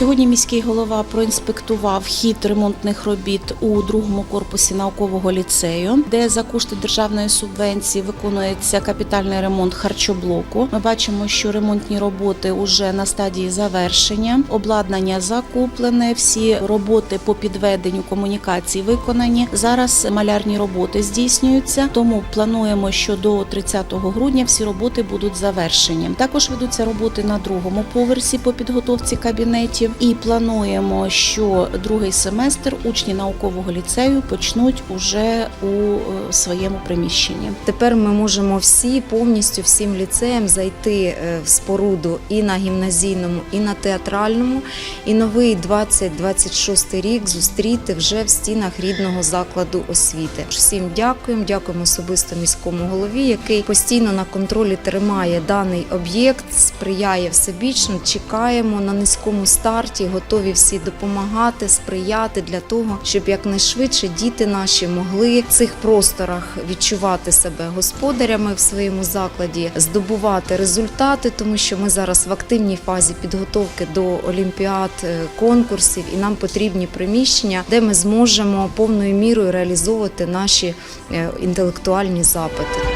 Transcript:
Сьогодні міський голова проінспектував хід ремонтних робіт у другому корпусі наукового ліцею, де за кошти державної субвенції виконується капітальний ремонт харчоблоку. Ми бачимо, що ремонтні роботи вже на стадії завершення. Обладнання закуплене, всі роботи по підведенню комунікацій виконані. Зараз малярні роботи здійснюються, тому плануємо, що до 30 грудня всі роботи будуть завершені. Також ведуться роботи на другому поверсі по підготовці кабінетів, і плануємо, що другий семестр учні наукового ліцею почнуть уже у е, своєму приміщенні. Тепер ми можемо всі повністю всім ліцеям зайти е, в споруду і на гімназійному, і на театральному, і новий 2026 рік зустріти вже в стінах рідного закладу освіти. Всім дякуємо, дякуємо особисто міському голові, який постійно на контролі тримає даний об'єкт, сприяє всебічно. Чекаємо на низькому старті, готові всі допомагати, сприяти для того, щоб якнайшвидше діти наші могли в цих просторах відчувати себе господарями в своєму закладі, здобувати результати, тому що ми зараз в активній фазі підготовки до олімпіад, е, конкурсів, і нам потрібні приміщення, де ми зможемо повною мірою реалізовувати наші е, інтелектуальні запити.